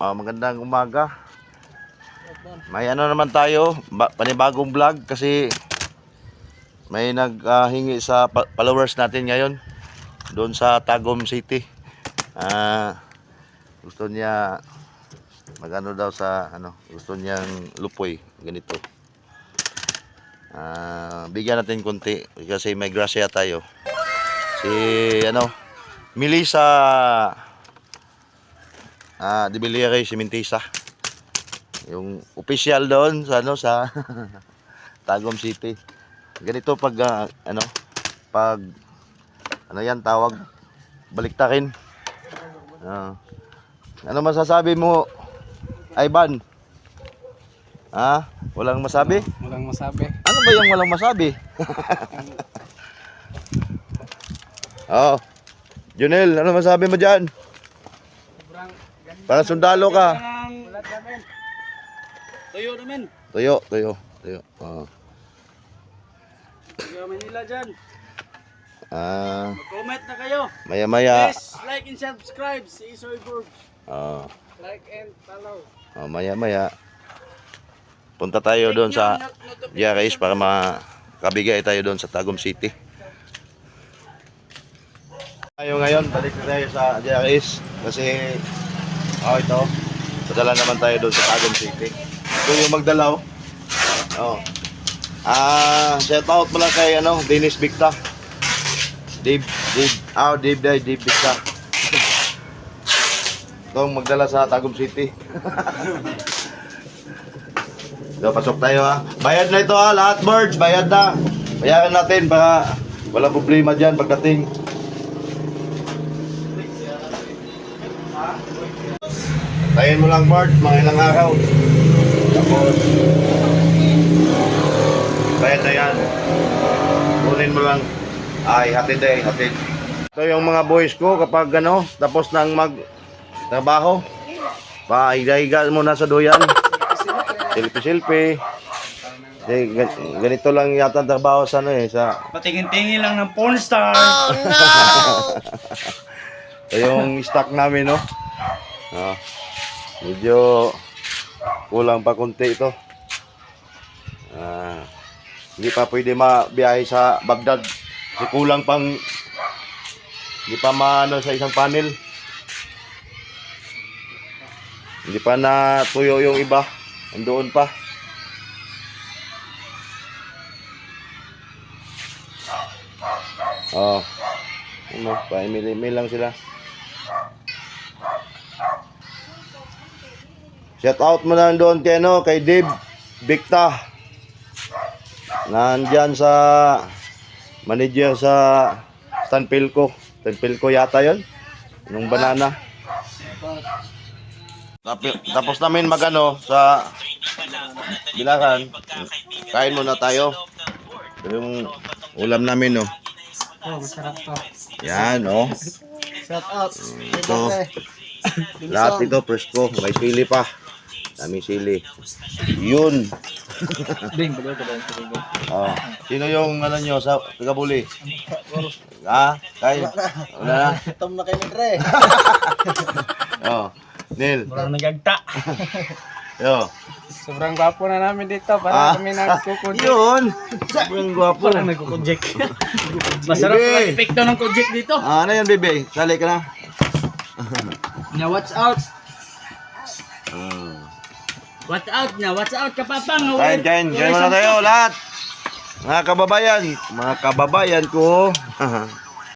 Ah, magandang umaga. May ano naman tayo, ba- panibagong vlog kasi may naghingi sa pa- followers natin ngayon doon sa Tagum City. Ah, gusto niya magano daw sa ano, gusto niyang lupoy ganito. Ah, bigyan natin konti kasi may grasya tayo. Si ano, Melissa Ah, di Biliere Simentisa. Yung official doon sa ano sa Tagum City. Ganito pag ah, ano pag ano yan tawag baliktarin. Ah. ano masasabi mo Ivan? Ha? Walang masabi? Walang masabi. Ano ba yung walang masabi? oh. Junel, ano masabi mo diyan? Para sundalo ka. Tuyo namin. Tuyo, tuyo, tuyo. Oh. Tuyo Manila dyan. Ah, Mag-comment na kayo. maya-maya. Please like and subscribe si Isoy Forbes. Oh, Like and follow. oh, maya-maya. Punta tayo doon sa GRS para makabigay tayo doon sa Tagum City. Tayo ngayon, balik na tayo sa GRS kasi oh ito, padala naman tayo doon sa Tagum City. Ito yung magdalaw. Oh. Ah, shout out mo kay ano, Dennis Victa. Dave, Dave, ah, Dave, Dave, Dave Victa. Itong magdala sa Tagum City. So, pasok tayo ha. Bayad na ito ha, lahat birds, bayad na. Bayaran natin para wala problema dyan pagdating. Tayin mo lang bird, mga ilang araw. Tapos, bayad na yan. Kunin mo lang. Ay, hatid eh, hatid. Ito yung mga boys ko kapag ano, tapos nang mag trabaho. Pahiga-higa muna sa duyan. Silpi-silpi. Eh, gan- ganito lang yata trabaho sa ano eh, sa Patingin-tingin lang ng porn star. ito yung stock namin, no? Ah, medyo kulang pa konti ito. Ah, hindi pa pwede mabiyahe sa Baghdad. Kasi kulang pang hindi pa maano sa isang panel. Hindi pa na tuyo yung iba. Andoon pa. Oh. Ano, pa mili lang sila. Shout out mo na doon kay ano, kay Dave Victa. Nandyan sa manager sa Stan Pilco. Stan Pilco yata yon Nung banana. Tapi- Tapos namin magano sa bilaran. Kain muna tayo. Ito yung ulam namin, no. oh, masarap to. Yan, oh. Shout out. Ito. Lahat ito presko. May sili pa. Daming sili. Yun. Ding, balo ko sa Oh. Sino yung ano nyo sa Tagabuli? Ha? Kay? Wala na? Tom na kayo ni Dre. Oh. Neil. Parang nagagta. Yo. Sobrang gwapo na namin dito. Ah. Parang kami nagkukundek. Yun. Sobrang gwapo. Parang nagkukundek. Masarap Bebe. ang epekto ng kujik dito. Ah, ano yan, bebe? Sali ka na. Nya watch out. Hmm. Watch out nya, watch out kapapang. Kain, kain. Kain muna tayo lahat. Mga kababayan. Mga kababayan ko.